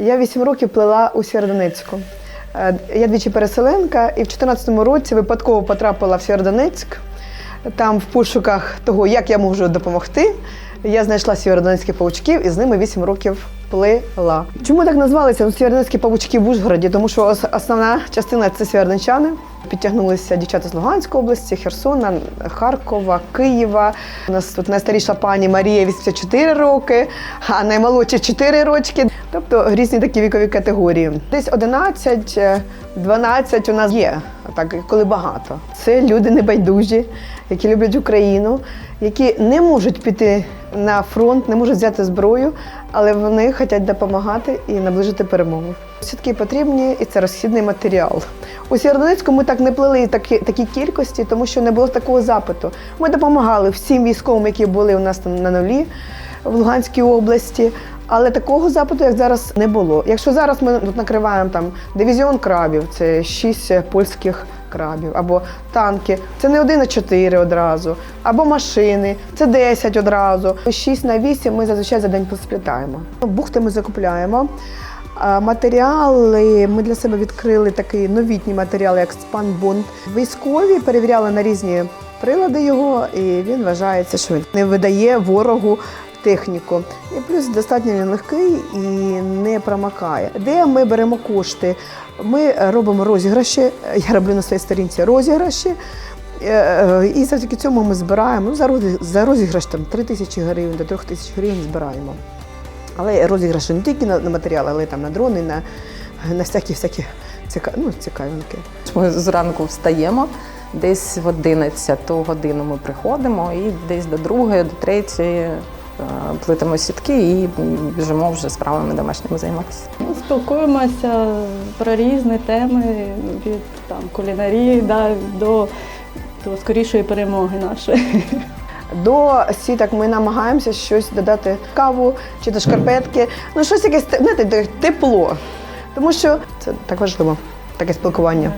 Я 8 років плела у Сєвєродонецьку. Е, Я двічі переселенка, і в 2014 році випадково потрапила в Сєвєродонецьк. Там в пошуках того, як я можу допомогти, я знайшла сєвєродонецьких павучків і з ними 8 років плела. Чому так назвалися? Ну, сєвєродонецькі павучки в Ужгороді, тому що основна частина це сєвєродончани. Підтягнулися дівчата з Луганської області, Херсона, Харкова, Києва. У нас тут найстаріша пані Марія 84 роки, а наймолодші 4 рочки. Тобто різні такі вікові категорії. Десь 11, е, 12 у нас є, так коли багато. Це люди небайдужі, які люблять Україну, які не можуть піти на фронт, не можуть взяти зброю, але вони хочуть допомагати і наближити перемогу. Сітки потрібні, і це розхідний матеріал. У Сєвєродонецьку ми так не плели такі, такі кількості, тому що не було такого запиту. Ми допомагали всім військовим, які були у нас там на нулі в Луганській області. Але такого запиту, як зараз, не було. Якщо зараз ми тут накриваємо там дивізіон крабів, це шість польських крабів, або танки, це не один, а чотири одразу, або машини, це 10 одразу. 6 на 8 ми зазвичай за день посплітаємо. Бухти ми закупляємо. Матеріали ми для себе відкрили такий новітній матеріал, як спанбонд. Військові перевіряли на різні прилади його, і він вважається, що він не видає ворогу техніку. І плюс достатньо він легкий і не промакає. Де ми беремо кошти? Ми робимо розіграші. Я роблю на своїй сторінці розіграші. Е, е, І завдяки цьому ми збираємо ну, за розіграш там 3 тисячі гривень до 3 тисяч гривень збираємо. Але розіграші не тільки на, на матеріали, але й там на дрони, на, на всякі всякі ціка, ну, цікавинки. Ми зранку встаємо, десь в 11 годину ми приходимо і десь до другої, до третьої е, плетемо сітки і біжимо вже справами домашніми займатися. Ну, Спілкуємося про різні теми від там, кулінарії да, до, до скорішої перемоги нашої. До сіток ми намагаємося щось додати каву чи до шкарпетки. Ну, щось якесь знаєте, тепло. Тому що це так важливо, таке спілкування.